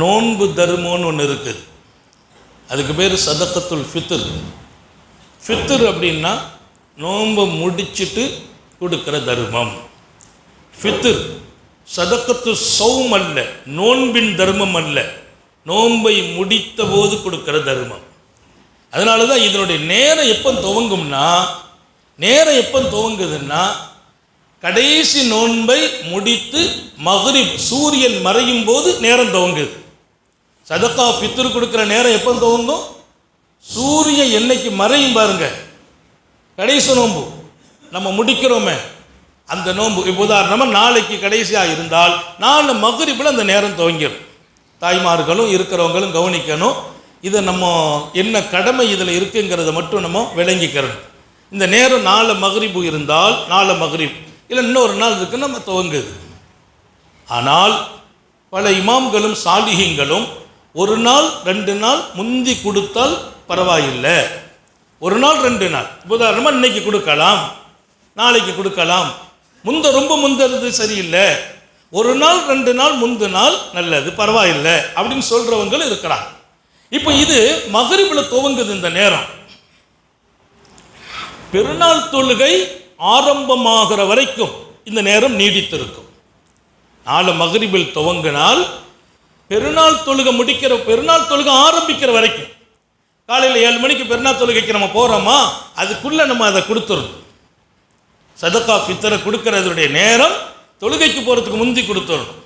நோன்பு தர்மம்னு ஒன்று இருக்குது அதுக்கு பேர் சதக்கத்துல் ஃபித்ர். ஃபித்ர் அப்படின்னா நோன்பை முடிச்சிட்டு கொடுக்குற தர்மம். ஃபித்ர் சதக்கத்து சௌம் அல்ல நோன்பின் தர்மம் அல்ல. நோன்பை முடித்த போது கொடுக்குற தர்மம். அதனால தான் இதனுடைய நேரம் எப்போ துவங்கும்னா நேரம் எப்போ துவங்குதுன்னா கடைசி நோன்பை முடித்து மகரிப் சூரியன் மறையும் போது நேரம் துவங்குது. சதக்கா பித்துரு கொடுக்குற நேரம் எப்போ துவங்கும்? சூரியன் என்னைக்கு மறையும் பாருங்க. கடைசி நோன்பு நம்ம முடிக்கிறோமே. அந்த நோன்பு இப்போ உதாரணமாக நாளைக்கு கடைசியாக இருந்தால் நாலு மகரிப்பில் அந்த நேரம் துவங்கிடும் தாய்மார்களும் இருக்கிறவங்களும் கவனிக்கணும். இதை நம்ம என்ன கடமை இதில் இருக்குங்கிறத மட்டும் நம்ம விளங்கிக்கிறோம் இந்த நேரம் நாலு மகரிப்பு இருந்தால் நாலு மகரிப். இல்லை இன்னொரு நாள் இருக்கு நம்ம துவங்குது. ஆனால் பல இமாம்களும் சாலிகங்களும் ஒரு நாள் ரெண்டு நாள் முந்தி கொடுத்தால் பரவாயில்லை. ஒரு நாள் ரெண்டு நாள். உதாரணமாக இன்னைக்கு கொடுக்கலாம். நாளைக்கு கொடுக்கலாம். முந்த ரொம்ப முந்தறது சரியில்லை. ஒரு நாள் ரெண்டு நாள் முந்து நாள் நல்லது பரவாயில்லை அப்படின்னு சொல்கிறவங்களும் இருக்கிறாங்க. இப்போ இது மகரிபில் துவங்குது இந்த நேரம். பெருநாள் தொழுகை ஆரம்பமாகிற வரைக்கும் இந்த நேரம் நீடித்திருக்கும். நாலு மகரிபில் துவங்கினால் பெருநாள் தொழுகை முடிக்கிற பெருநாள் தொழுக ஆரம்பிக்கிற வரைக்கும். காலையில் ஏழு மணிக்கு பெருநாள் தொழுகைக்கு நம்ம போகிறோமா அதுக்குள்ளே நம்ம அதை கொடுத்துடணும் சதக்கா ஃபித்தரை கொடுக்கறதுடைய நேரம் தொழுகைக்கு போகிறதுக்கு முந்தி கொடுத்துடணும்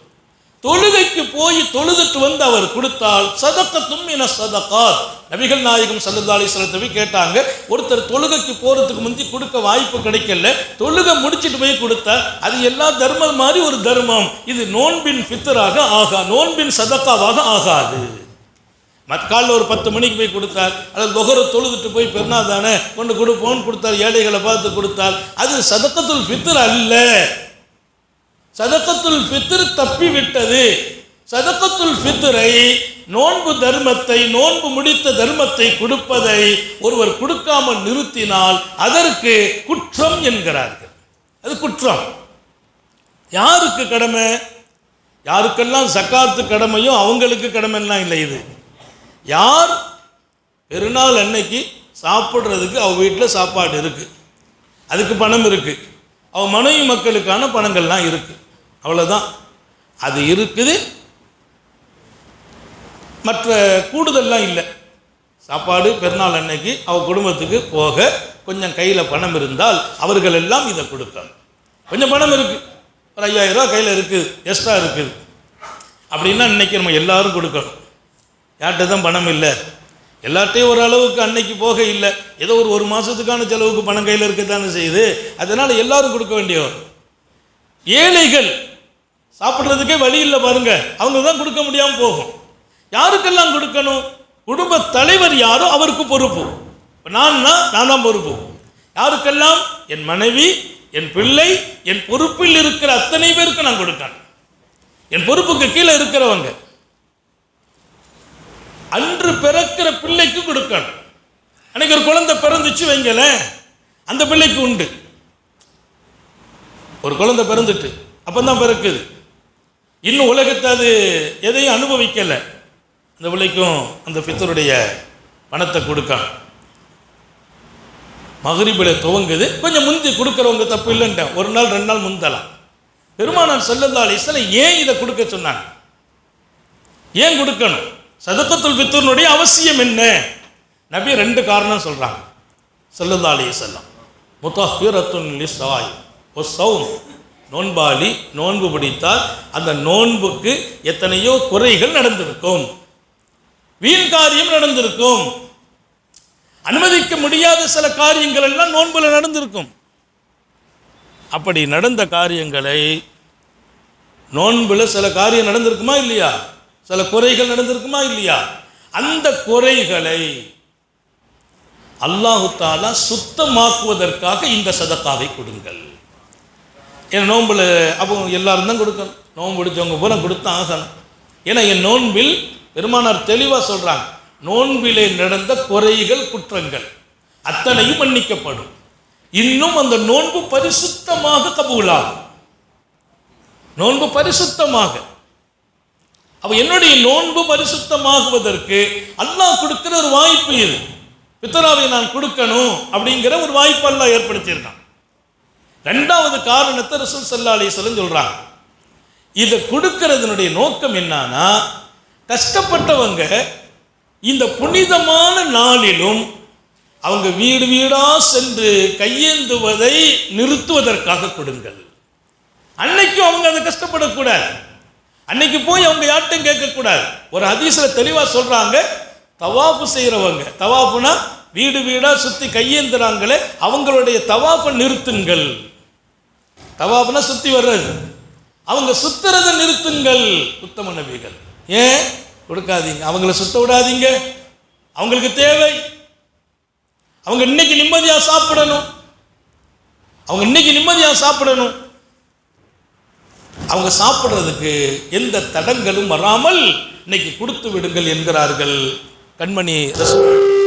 தொழுகைக்கு போய் தொழுதுட்டு வந்து அவர் கொடுத்தால் சதக்கத்தும் என சதக்காத் நபிகள் நாயகம் சல்லல்லா அலிஸ்லத்தவி கேட்டாங்க ஒருத்தர் தொழுகைக்கு போகிறதுக்கு முந்தி கொடுக்க வாய்ப்பு கிடைக்கல தொழுகை முடிச்சிட்டு போய் கொடுத்தா அது எல்லா தர்மம் மாதிரி ஒரு தர்மம். இது நோன்பின் பித்தராக ஆகா நோன்பின் சதக்காவாக ஆகாது. மத்காலில் ஒரு பத்து மணிக்கு போய் கொடுத்தார் அல்லது தொகரை தொழுதுட்டு போய் பெருனா தானே கொண்டு கொடுப்போன்னு கொடுத்தார் ஏழைகளை பார்த்து கொடுத்தார். அது சதக்கத்துள் பித்தர் அல்ல. சதக்கத்துல் ஃபித்ர் தப்பிவிட்டது. சதக்கத்துல் ஃபித்ரை நோன்பு தர்மத்தை நோன்பு முடித்த தர்மத்தை கொடுப்பதை ஒருவர் கொடுக்காமல் நிறுத்தினால் அதற்கு குற்றம் என்கிறார்கள். அது குற்றம். யாருக்கு கடமை? யாருக்கெல்லாம் சக்காத்து கடமையோ அவங்களுக்கு கடமைலாம் இல்லை இது. யார் பெருநாள் அன்னைக்கு சாப்பிட்றதுக்கு அவள் வீட்டில் சாப்பாடு இருக்குது அதுக்கு பணம் இருக்குது அவள் மனைவி மக்களுக்கான பணங்கள்லாம் இருக்குது அவ்வளோதான் அது இருக்குது. மற்ற கூடுதல்லாம் இல்லை. சாப்பாடு பெருநாள் அன்னைக்கு அவ குடும்பத்துக்கு போக கொஞ்சம் கையில் பணம் இருந்தால் அவர்கள் எல்லாம் இதை கொடுக்கணும் கொஞ்சம் பணம் இருக்குது ஒரு ஐயாயிரம் ரூபா கையில் இருக்குது. எக்ஸ்ட்ரா இருக்குது. அப்படின்னா இன்னைக்கு நம்ம எல்லாரும் கொடுக்கணும். யார்கிட்ட தான் பணம் இல்லை? எல்லார்ட்டையும் ஒரு அளவுக்கு அன்னைக்கு போக இல்லை. ஏதோ ஒரு ஒரு மாதத்துக்கான செலவுக்கு பணம் கையில் இருக்கத்தானே செய்யுது. அதனால் எல்லாரும் கொடுக்க வேண்டிய ஏழைகள் சாப்பிட்றதுக்கே வழி இல்லை பாருங்க. அவங்க தான் கொடுக்க முடியாமல் போகும். யாருக்கெல்லாம் கொடுக்கணும்? குடும்ப தலைவர் யாரோ அவருக்கு பொறுப்பு. இப்ப நான்னா நான் தான் பொறுப்பு. யாருக்கெல்லாம்? என் மனைவி என் பிள்ளை என் பொறுப்பில் இருக்கிற அத்தனை பேருக்கு நான் கொடுக்கணும். என் பொறுப்புக்கு கீழே இருக்கிறவங்க. அன்று பிறக்கிற பிள்ளைக்கு கொடுக்கணும். அன்னைக்கு ஒரு குழந்தை பிறந்துச்சு வைங்களேன். அந்த பிள்ளைக்கு உண்டு. ஒரு குழந்தை பிறந்துட்டு அப்போ தான் பிறக்குது. இன்னும் உலகத்தை அது எதையும் அனுபவிக்கலை. அந்த பிள்ளைக்கும் அந்த பித்தருடைய பணத்தை கொடுக்கான். மகரிபில துவங்குது. கொஞ்சம் முந்தி கொடுக்குறவங்க தப்பு இல்லைன்ட்டேன் ஒரு நாள் ரெண்டு நாள் முந்தலாம். பெருமானார் செல்லல்லா அலிஸ்லாம் ஏன் இதை கொடுக்க சொன்னாங்க? ஏன் கொடுக்கணும்? சதக்கத்துல் பித்தூர்னுடைய அவசியம் என்ன? நபி ரெண்டு காரணம் சொல்றாங்க. செல்லல்லா அலி செல்லம் முத்தஹிரத்துன் ஒ சவுன் நோன்பாளி நோன்பு பிடித்தால் அந்த நோன்புக்கு எத்தனையோ குறைகள் நடந்திருக்கும். வீண் காரியம் நடந்திருக்கும். அனுமதிக்க முடியாத சில காரியங்கள் எல்லாம் நோன்புல நடந்திருக்கும். அப்படி நடந்த காரியங்களை நோன்புல சில காரியம் நடந்திருக்குமா இல்லையா? சில குறைகள் நடந்திருக்குமா இல்லையா? அந்த குறைகளை அல்லாஹு தாலா சுத்தமாக்குவதற்காக இந்த சதக்காவை கொடுங்கள். என் நோன்பில் அப்போ எல்லாரும் தான் கொடுக்கணும். நோன்பு பிடிச்சவங்க பூரா கொடுத்தா ஆகணும். ஏன்னா என் நோன்பில் பெருமானார் தெளிவாக சொல்கிறாங்க நோன்பிலே நடந்த குறைகள் குற்றங்கள் அத்தனையும் மன்னிக்கப்படும். இன்னும் அந்த நோன்பு பரிசுத்தமாக கபூலாகும். நோன்பு பரிசுத்தமாக. அவ என்னுடைய நோன்பு பரிசுத்தமாகுவதற்கு அல்லாஹ் கொடுக்கிற ஒரு வாய்ப்பு இது. பித்தராவை நான் கொடுக்கணும் அப்படிங்கிற ஒரு வாய்ப்பு அல்லாஹ் ஏற்படுத்தியிருக்கான். ரெண்டாவது காரணத்தை ரசூல் சல்லா அலிஸ்வலம் சொல்கிறாங்க இதை கொடுக்கறதுனுடைய நோக்கம் என்னன்னா கஷ்டப்பட்டவங்க இந்த புனிதமான நாளிலும் அவங்க வீடு வீடா சென்று கையேந்துவதை நிறுத்துவதற்காக கொடுங்கள். அன்னைக்கும் அவங்க அதை கஷ்டப்படக்கூடாது. அன்னைக்கு போய் அவங்க யார்ட்டும் கேட்கக்கூடாது. ஒரு அதிசல தெளிவா சொல்றாங்க தவாஃபு செய்கிறவங்க தவாஃபுனா வீடு வீடா சுத்தி கையேந்துறாங்களே அவங்களுடைய தவாஃபை நிறுத்துங்கள். தவாப்னா சுத்தி வர்றது. அவங்க சுத்துறதை நிறுத்துங்கள் உத்தம நபிகள். ஏன்? கொடுக்காதீங்க. அவங்கள சுத்த விடாதீங்க. அவங்களுக்கு தேவை. அவங்க இன்னைக்கு நிம்மதியா சாப்பிடணும். அவங்க இன்னைக்கு நிம்மதியா சாப்பிடணும். அவங்க சாப்பிட்றதுக்கு எந்த தடங்களும் வராமல் இன்னைக்கு கொடுத்து விடுங்கள் என்கிறார்கள் கண்மணி ரசூல்.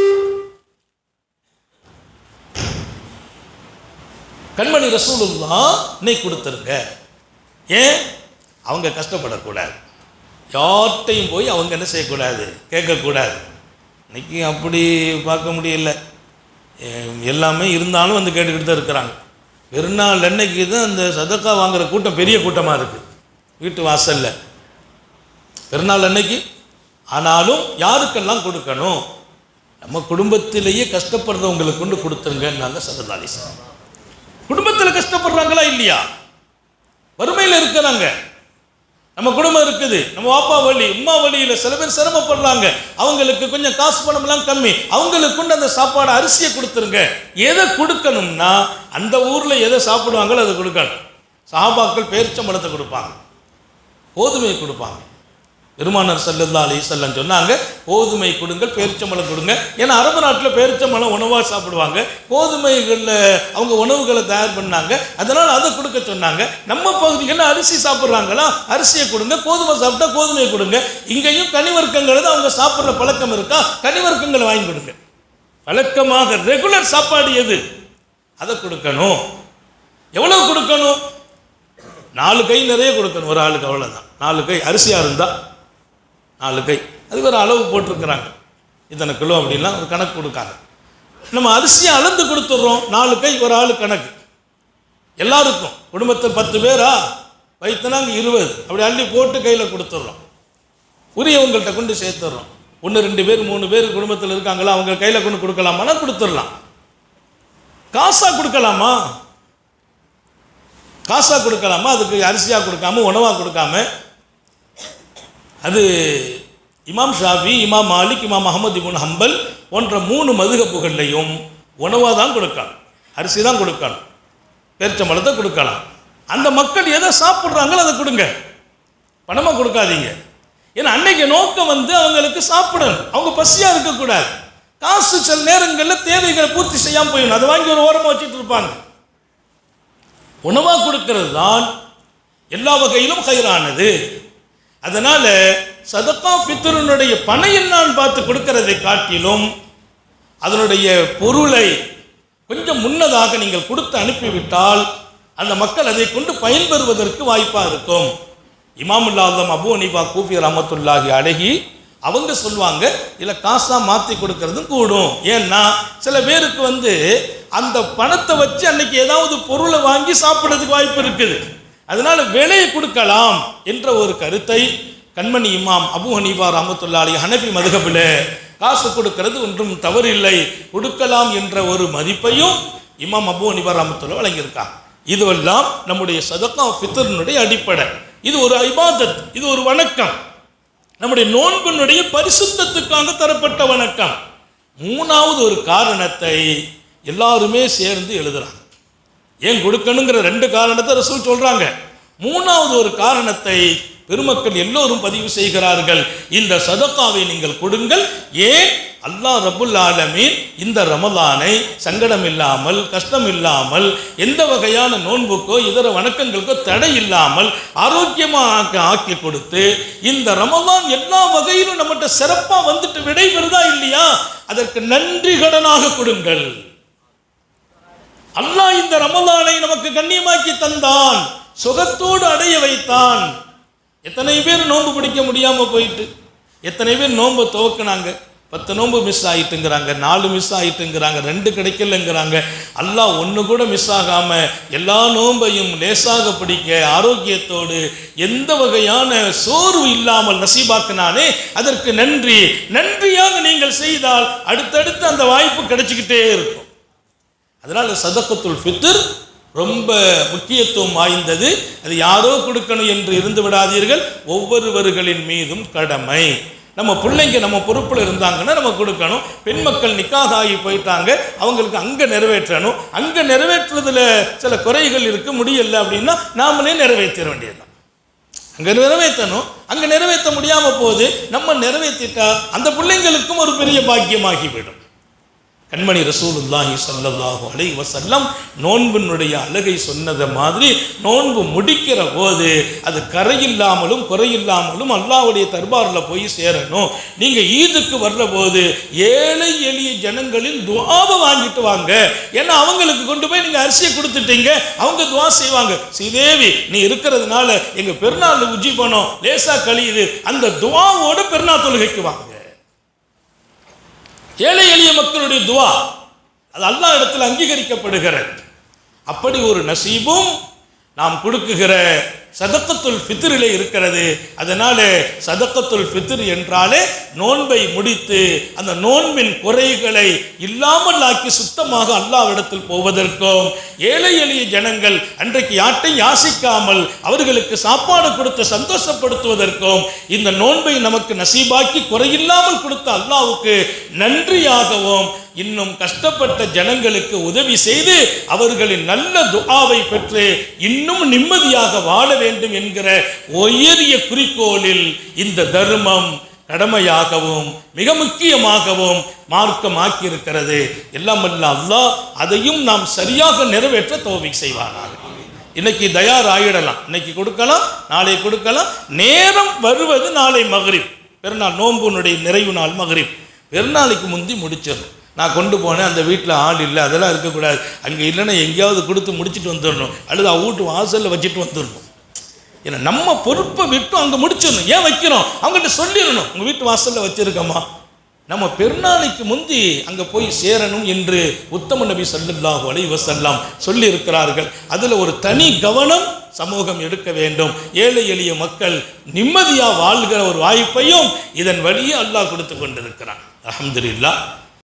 கண்மணி ரசூலுல்லா இன்னைக்கு கொடுத்துருங்க ஏன்? அவங்க கஷ்டப்படக்கூடாது. யார்கிட்டையும் போய் அவங்க என்ன செய்யக்கூடாது? கேட்கக்கூடாது. இன்னைக்கு அப்படி பார்க்க முடியல. எல்லாமே இருந்தாலும் வந்து கேட்டுக்கிட்டு தான் இருக்கிறாங்க. பெருநாள் அன்னைக்கு தான் இந்த சதக்கா வாங்குற கூட்டம் பெரிய கூட்டமாக இருக்குது வீட்டு வாசலில். பெருநாள் அன்னைக்கு. ஆனாலும் யாருக்கெல்லாம் கொடுக்கணும்? நம்ம குடும்பத்திலேயே கஷ்டப்படுறவங்களுக்கு கொண்டு கொடுத்துருங்கன்னாங்க சததாலிசன் குடும்பத்தில் கஷ்டப்படுறாங்களா இல்லையா? வறுமையில் இருக்கிறாங்க. நம்ம குடும்பம் இருக்குது. நம்ம வாப்பா வழி உம்மா வழியில் சில பேர் சிரமப்படுறாங்க. அவங்களுக்கு கொஞ்சம் காசு பணம்லாம் கம்மி. அவங்களுக்கு கொண்டு அந்த சாப்பாடு அரிசியை கொடுத்துருங்க. எதை கொடுக்கணும்னா அந்த ஊரில் எதை சாப்பிடுவாங்களோ அதை கொடுக்கணும். சாபாக்கள் பேரிச்சம்பழத்தை கொடுப்பாங்க. கோதுமையை கொடுப்பாங்க. பெருமானர் சல்லல்லா அலி செல்லம் சொன்னாங்க கோதுமை கொடுங்க பேரிச்சம்பழம் கொடுங்க. ஏன்னா அரபு நாட்டில் பேரிச்சம்பழம் உணவாக சாப்பிடுவாங்க. கோதுமைகளில் அவங்க உணவுகளை தயார் பண்ணாங்க. அதனால் அதை கொடுக்க சொன்னாங்க. நம்ம பகுதிகளில் அரிசி சாப்பிட்றாங்களா? அரிசியை கொடுங்க கோதுமை சாப்பிட்டா கோதுமையை கொடுங்க. இங்கேயும் கனிவர்க்கங்களை தான் அவங்க சாப்பிட்ற பழக்கம் இருக்கா? கனிவர்க்கங்களை வாங்கி கொடுங்க. வழக்கமாக ரெகுலர் சாப்பாடு எது? அதை கொடுக்கணும். எவ்வளோ கொடுக்கணும்? நாலு கை நிறைய கொடுக்கணும் ஒரு ஆளுக்கு அவ்வளோதான் நாலு கை அரிசியாக இருந்தால் நாலு கை அதுக்கு ஒரு அளவு போட்டிருக்கிறாங்க. இத்தனை கிலோ அப்படின்லாம் ஒரு கணக்கு கொடுக்காங்க. நம்ம அரிசியை அளந்து கொடுத்துட்றோம். நாலு கை ஒரு ஆள் கணக்கு. எல்லாருக்கும். குடும்பத்தில் பத்து பேரா? வைத்தனாங்க இருபது. அப்படி அள்ளி போட்டு கையில் கொடுத்துட்றோம். உரியவங்கள்ட்ட கொண்டு சேர்த்துட்றோம். ஒன்று ரெண்டு பேர் மூணு பேர் குடும்பத்தில் இருக்காங்களா? அவங்க கையில் கொண்டு கொடுக்கலாமானா கொடுத்துடலாம். காசாக கொடுக்கலாமா? காசாக கொடுக்கலாமா? அதுக்கு அரிசியாக கொடுக்காம உணவாக கொடுக்காம அது இமாம் ஷாஃபி இமாம் மாலிக் இமாம் அகமது இபுன் ஹம்பல் போன்ற மூணு மதுகப்புகள்லையும் உணவாக தான் கொடுக்கணும் அரிசி தான் கொடுக்கணும் பேரிச்சம்பழத்தை கொடுக்கலாம். அந்த மக்கள் எதை சாப்பிட்றாங்களோ அதை கொடுங்க. பணமாக கொடுக்காதீங்க. ஏன்னா அன்னைக்கு நோக்கம் வந்து அவங்களுக்கு சாப்பிடணும். அவங்க பசியாக இருக்கக்கூடாது. காசு சில நேரங்களில் தேவைகளை பூர்த்தி செய்யாமல் போயிடும் அதை வாங்கி ஒரு ஓரமாக வச்சுட்டு இருப்பாங்க. உணவாக கொடுக்கிறது தான் எல்லா வகையிலும் கயிறானது. அதனால சதக்கா ஃபித்ருனுடைய பணம் என்னான்னு பார்த்து கொடுக்கறதை காட்டிலும் அதனுடைய பொருளை கொஞ்சம் முன்னதாக நீங்கள் கொடுத்து அனுப்பிவிட்டால் அந்த மக்கள் அதை கொண்டு பயன்பெறுவதற்கு வாய்ப்பாக இருக்கும். இமாமுல்லாதம் அபு அனிபா கூபி ரமத்துல்லாஹி அழகி அவங்க சொல்லுவாங்க இல்லை காசாக மாற்றி கொடுக்கறதும் கூடும். ஏன்னா சில பேருக்கு வந்து அந்த பணத்தை வச்சு அன்னைக்கு ஏதாவது பொருளை வாங்கி சாப்பிட்றதுக்கு வாய்ப்பு இருக்குது. அதனால வேலையை கொடுக்கலாம் என்ற ஒரு கருத்தை கண்மணி இமாம் அபு ஹனீஃபா ரஹமத்துல்லா ஹனபி ஹனஃபி மதுகபில் காசு கொடுக்கிறது ஒன்றும் தவறில்லை. கொடுக்கலாம் என்ற ஒரு மதிப்பையும் இமாம் அபு ஹனீஃபா ரஹமத்துல்லா வழங்கியிருக்காங்க இதுவெல்லாம் நம்முடைய சதக்கா ஃபித்ரனுடைய அடிப்படை. இது ஒரு ஐபாதத் இது ஒரு வணக்கம். நம்முடைய நோன்பினுடைய பரிசுத்தத்துக்காக தரப்பட்ட வணக்கம். மூணாவது ஒரு காரணத்தை எல்லாருமே சேர்ந்து எழுதுறாங்க. ஏன் கொடுக்கணுங்கிற ரெண்டு காரணத்தை ரசூல் சொல்றாங்க. மூணாவது ஒரு காரணத்தை பெருமக்கள் எல்லோரும் பதிவு செய்கிறார்கள். இந்த சதக்காவை நீங்கள் கொடுங்கள். ஏன்? அல்லாஹ் ரபுல் ஆலமீன் இந்த ரமலானை சங்கடம் இல்லாமல் கஷ்டம் இல்லாமல் எந்த வகையான நோன்புக்கோ இதர வணக்கங்களுக்கோ தடை இல்லாமல் ஆரோக்கியமாக ஆக்கி- ஆக்கி கொடுத்து இந்த ரமலான் எல்லா வகையிலும் நம்மகிட்ட சிறப்பாக வந்துட்டு விடைபெறுதா இல்லையா? அதற்கு நன்றி கடனாக கொடுங்கள். அல்லாஹ் இந்த ரமலானை நமக்கு கண்ணியமாக்கி தந்தான். சுகத்தோடு அடைய வைத்தான். எத்தனை பேர் நோன்பு பிடிக்க முடியாமல் போயிட்டு எத்தனை பேர் நோன்பை துவக்குனாங்க. பத்து நோன்பு மிஸ் ஆகிட்டுங்கிறாங்க நாலு மிஸ் ஆகிட்டுங்கிறாங்க ரெண்டு கிடைக்கலங்கிறாங்க. அல்லாஹ் ஒன்று கூட மிஸ் ஆகாமல் எல்லா நோன்பையும் லேசாக பிடிக்க ஆரோக்கியத்தோடு எந்த வகையான சோர்வு இல்லாமல் நசீபாக்கினானே அதற்கு நன்றி. நன்றியாக நீங்கள் செய்தால் அடுத்தடுத்து அந்த வாய்ப்பு கிடைச்சிக்கிட்டே இருக்கும். அதனால் சதக்கத்துல் ஃபித்ர் ரொம்ப முக்கியத்துவம் வாய்ந்தது. அது யாரோ கொடுக்கணும் என்று இருந்து விடாதீர்கள். ஒவ்வொருவர்களின் மீதும் கடமை. நம்ம பிள்ளைங்க நம்ம பொறுப்பில் இருந்தாங்கன்னா நம்ம கொடுக்கணும். பெண் மக்கள் நிக்காக ஆகி போயிட்டாங்க. அவங்களுக்கு அங்கே நிறைவேற்றணும். அங்கே நிறைவேற்றுறதுல சில குறைகள் இருக்க முடியல அப்படின்னா நாமளே நிறைவேற்ற வேண்டியதுதான். அங்கே நிறைவேற்றணும். அங்கே நிறைவேற்ற முடியாமல் போது நம்ம நிறைவேற்றிட்டா அந்த பிள்ளைங்களுக்கும் ஒரு பெரிய பாக்கியமாகிவிடும் கண்மணி ரசூலுல்லாஹி ஸல்லல்லாஹு அலை வசல்லம் நோன்பினுடைய அழகை சொன்னது மாதிரி நோன்பு முடிக்கிற போது அது கரையில்லாமலும் குறையில்லாமலும் அல்லாஹுடைய தர்பாரில் போய் சேரணும். நீங்கள் ஈதுக்கு வர்ற போது ஏழை எளிய ஜனங்களின் துவாவை வாங்கிட்டு வாங்க. ஏன்னா அவங்களுக்கு கொண்டு போய் நீங்கள் அரிசியை கொடுத்துட்டீங்க. அவங்க துவா செய்வாங்க. ஸ்ரீதேவி நீ இருக்கிறதுனால எங்கள் பெருநாள் உஜி பணம் லேசாக கழியுது. அந்த துவாவோட பெருநாள் தொழுகைக்கு வாங்க. ஏழை எளிய மக்களுடைய துவா. அது அல்லா இடத்தில் அங்கீகரிக்கப்படுகிறது. அப்படி ஒரு நசீபும் நாம் கொடுக்குகிற சதக்கத்துல் ஃபித்ரிலே இருக்கிறது. அதனால் சதக்கத்துல் ஃபித்ர் என்றாலே நோன்பை முடித்து அந்த நோன்பின் குறைகளை இல்லாமல் ஆக்கி சுத்தமாக அல்லாவிடத்தில் போவதற்கும் ஏழை எளிய ஜனங்கள் அன்றைக்கு யாட்டை யாசிக்காமல் அவர்களுக்கு சாப்பாடு கொடுத்து சந்தோஷப்படுத்துவதற்கும் இந்த நோன்பை நமக்கு நசீபாக்கி குறையில்லாமல் கொடுத்த அல்லாவுக்கு நன்றியாகவும் இன்னும் கஷ்டப்பட்ட ஜனங்களுக்கு உதவி செய்து அவர்களின் நல்ல துஆவை பெற்று இன்னும் நிம்மதியாக வாழ வேண்டும் என்கிற உயரிய குறிக்கோளில் இந்த தர்மம் கடமையாகவும் மிக முக்கியமாகவும் மார்க்கமாக்கி இருக்கிறது எல்லாம் அல்ல அல்லாஹ் அதையும் நாம் சரியாக நிறைவேற்ற தோவி செய்வானாக. இன்னைக்கு தயார் ஆயிடலாம். இன்னைக்கு கொடுக்கலாம் நாளை கொடுக்கலாம். நேரம் வருவது நாளை மகரிப். பெருநாள் நோன்புனுடைய நிறைவு நாள் மகரிப். பெருநாளைக்கு முந்தி முடிச்சிடணும். நான் கொண்டு போனேன் அந்த வீட்டில் ஆள் இல்லை அதெல்லாம் இருக்கக்கூடாது. அங்கே இல்லைன்னா எங்கேயாவது கொடுத்து முடிச்சுட்டு வந்துடணும். அல்லது அவ வீட்டு வாசலில் வச்சுட்டு வந்துடணும். ஏன்னா நம்ம பொறுப்பை விட்டு அங்கே முடிச்சிடணும். ஏன் வைக்கிறோம் அவங்ககிட்ட சொல்லிடணும். உங்கள் வீட்டு வாசலில் வச்சுருக்கோமா நம்ம பெருநாளைக்கு முந்தி அங்கே போய் சேரணும் என்று உத்தம நபி ஸல்லல்லாஹு அலைவசல்லாம் சொல்லியிருக்கிறார்கள். அதில் ஒரு தனி கவனம் சமூகம் எடுக்க வேண்டும். ஏழை எளிய மக்கள் நிம்மதியாக வாழ்கிற ஒரு வாய்ப்பையும் இதன் வழியே அல்லாஹ் கொடுத்து கொண்டிருக்கிறான். அல்ஹம்துலில்லாஹ்.